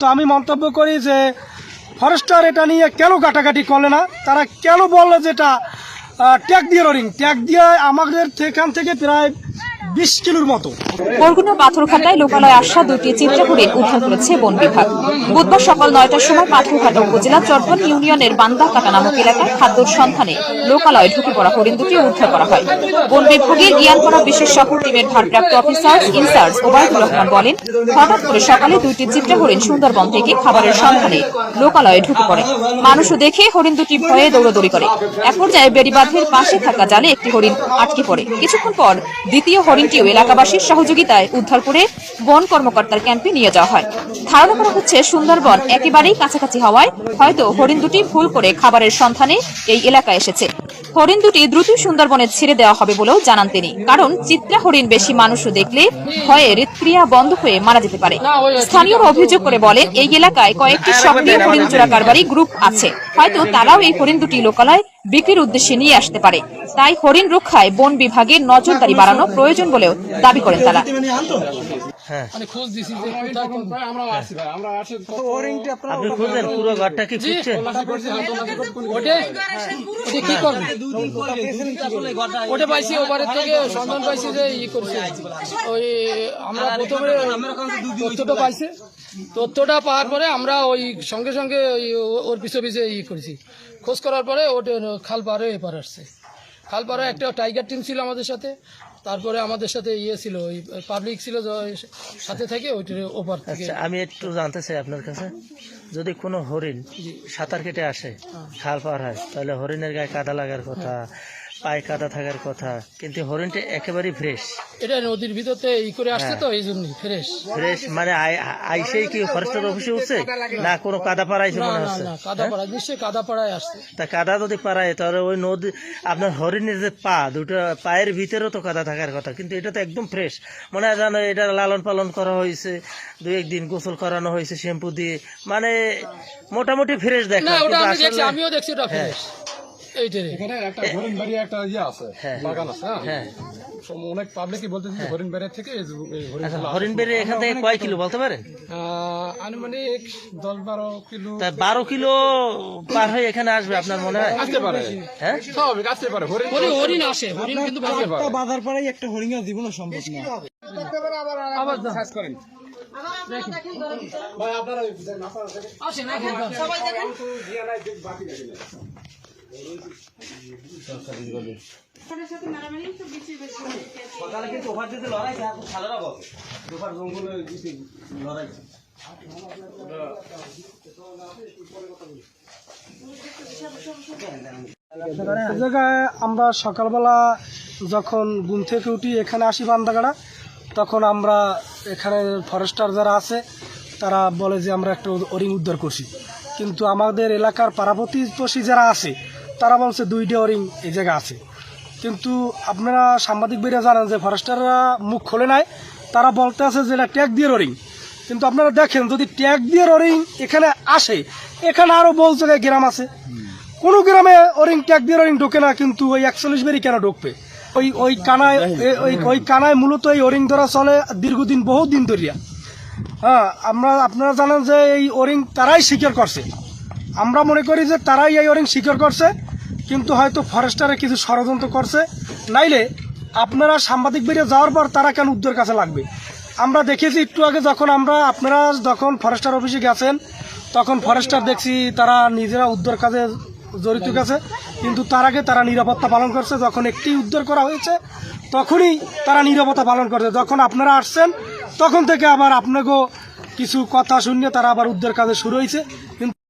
তো আমি মন্তব্য করি যে ফরেস্টার এটা নিয়ে কেন কাটাকাটি করলে না? তারা কেন বলল যেটা ট্যাগ দিয়ে রোডিং ট্যাগ দিয়ে আমাদের সেখান থেকে প্রায় বিশ কিলোর মতো। বরগুনা পাথরঘাটায় লোকালয়ে আসা দুটি চিত্রকুড়ি উদ্ধার করেছে বন বিভাগ। বুধবার সকাল নয়টার সময় পাথরঘাটা উপজেলা ইউনিয়নের নামক এলাকায় সন্ধানে লোকালয়ে ঢুকে পড়া হরিণ দুটি উদ্ধার করা হয়। বন বিভাগের বিশেষ সফর টিমের ভারপ্রাপ্ত অফিসার, ইনচার্জ ওবায়দুর রহমান বলেন, হঠাৎ করে সকালে দুইটি চিত্রা হরিণ সুন্দরবন থেকে খাবারের সন্ধানে লোকালয়ে ঢুকে পড়ে। মানুষও দেখে হরিণ দুটি ভয়ে দৌড়াদৌড়ি করে। এক পর্যায়ে বেড়িবাঁধের পাশে থাকা জালে একটি হরিণ আটকে পড়ে। কিছুক্ষণ পর দ্বিতীয় হরিণটিও এলাকাবাসীর সহযোগিতায় উদ্ধার করে বন কর্মকর্তার ক্যাম্পে নিয়ে যাওয়া হয়। ধারণা করা হচ্ছে, সুন্দরবন একেবারেই কাছাকাছি হওয়ায় হয়তো হরিণ দুটি ভুল করে খাবারের সন্ধানে এই এলাকায় এসেছে। হরিণ দুটি দ্রুত সুন্দরবনে ছেড়ে দেওয়া হবে বলেও জানান তিনি। কারণ চিত্রা হরিণ বেশি মানুষও দেখলে ভয়ে হৃৎক্রিয়া বন্ধ হয়ে মারা যেতে পারে। স্থানীয়রা অভিযোগ করে বলেন, এই এলাকায় কয়েকটি সক্রিয় হরিণ চোরা কারবারি গ্রুপ আছে। হয়তো তারাও এই হরিণ দুটি লোকালয় বিক্রির উদ্দেশ্যে নিয়ে আসতে পারে। তাই হরিণ রক্ষায় বন বিভাগের নজরদারি বাড়ানো প্রয়োজন বলেও দাবি করেন তারা। মানে খোঁজ দিছি যে কোথায় কোথায় আমরা আসছি ভাই আমরা আসি আপনি খুঁজলেন পুরো ঘরটা কি খুঁজছেন? ওটে ওটে কি করবে ওটা পাইছি ওপারের থেকে সন্ধান পাইছি যে ই করছে। ওই আমরা প্রথমে তথ্যটা পাইছে। তথ্যটা পাওয়ার পরে আমরা ওই সঙ্গে সঙ্গে ওই ও- ওর পিছে পিছে ই করেছি। খোঁজ করার পরে ওটা খাল পারে এপার আসছে। খাল পারে একটা টাইগার টিম ছিল আমাদের সাথে। তারপরে আমাদের সাথে ইয়ে ছিল ওই পাবলিক ছিল যে- সাথে থেকে ওইটার ওপার থেকে। আচ্ছা আমি একটু জানতে চাই আপনার কাছে। যদি কোনো হরিণ সাঁতার কেটে আসে খাল পার হয় তাহলে হরিণের গায়ে কাদা লাগার কথা পায়ে কাদা থাকার কথা কিন্তু হরিণটা একেবারেই ফ্রেশ এটা নদীর ভিতরতে ই করে আসছে তো এই জন্যই ফ্রেশ ফ্রেশ মানে আইসেই কি ফরেস্টের অফিসে উঠছে? না কোনো কাদা না মনে হচ্ছে? না কাদাপাড়া নিশ্চয়ই কাদাপাড়ায় আসছে। তা কাদা যদি পাড়ায় তাহলে ওই নদী আপনার হরিণের যে পা দুটো পায়ের ভিতরেও তো কাদা থাকার কথা কিন্তু এটা তো একদম ফ্রেশ মনে হয় জানো এটা লালন পালন করা হয়েছে দুই একদিন গোসল করানো হয়েছে শ্যাম্পু দিয়ে। মানে মোটামুটি ফ্রেশ দেখা আমিও দেখছি ওটা ফ্রেশ এইটারে এখানে একটা হরিণ বাড়ি একটা ইয়ে আছে হ্যাঁ। বাগান আছে হ্যাঁ? হ্যাঁ। অনেক পাবলিকই বলতেছে হরিণ থেকে হরিণ আচ্ছা হরিণ এখান থেকে কয় কিলো বলতে পারেন আনুমানিক দশ বারো কিলো। বারো কিলো পার হয়ে এখানে আসবে আপনার মনে হয়? আসতে পারে। হ্যাঁ? স্বাভাবিক আসতে পারে। হরিণ হরিণ হরিণ আসে হরিণ কিন্তু আসতে পারে। বাজার পাড়াই একটা হরিণের জীবন সম্ভব না। আবার দাও। কাজ করেন আসে কিন্তু। জায়গায় আমরা সকালবেলা যখন ঘুম থেকে উঠি এখানে আসি বান্দাগাড়া তখন আমরা এখানে ফরেস্টার যারা আছে তারা বলে যে আমরা একটা ওরিং উদ্ধার করছি। কিন্তু আমাদের এলাকার পাড়াপতিপশী যারা আছে তারা বলছে দুইটা ওরিং এই জায়গা আছে। কিন্তু আপনারা সাংবাদিক বেরিয়ে জানেন যে ফরেস্টাররা মুখ খোলে নাই, তারা বলতে আছে যে এটা ট্যাগ দিয়ে ওরিং কিন্তু আপনারা দেখেন, যদি ট্যাগ দিয়ে ওরিং এখানে আসে, এখানে আরও বহু জায়গায় গ্রাম আছে। কোনো গ্রামে ওরিং ট্যাগ দিয়ে ওরিং ঢোকে না, কিন্তু ওই একচল্লিশ বেরি কেন ঢুকবে? ওই ওই কানায় ওই ওই কানায় মূলত এই ওরিং ধরা চলে দীর্ঘদিন, বহু দিন ধরিয়া। হ্যাঁ আমরা, আপনারা জানেন যে এই ওরিং তারাই স্বীকার করছে। আমরা মনে করি যে তারাই এই ওরিং স্বীকার করছে। কিন্তু হয়তো ফরেস্টারে কিছু ষড়যন্ত্র করছে। নাইলে আপনারা সাংবাদিক বেরিয়ে যাওয়ার পর তারা কেন উদ্ধার কাছে লাগবে? আমরা দেখেছি একটু আগে যখন আমরা, আপনারা যখন ফরেস্টার অফিসে গেছেন, তখন ফরেস্টার দেখছি তারা নিজেরা উদ্ধার কাজে জড়িত গেছে। কিন্তু তার আগে তারা নিরাপত্তা পালন করছে। যখন একটি উদ্ধার করা হয়েছে, তখনই তারা নিরাপত্তা পালন করছে। যখন আপনারা আসছেন, তখন থেকে আবার আপনাকেও কিছু কথা শুনিয়ে তারা আবার উদ্ধার কাজে শুরু হয়েছে। কিন্তু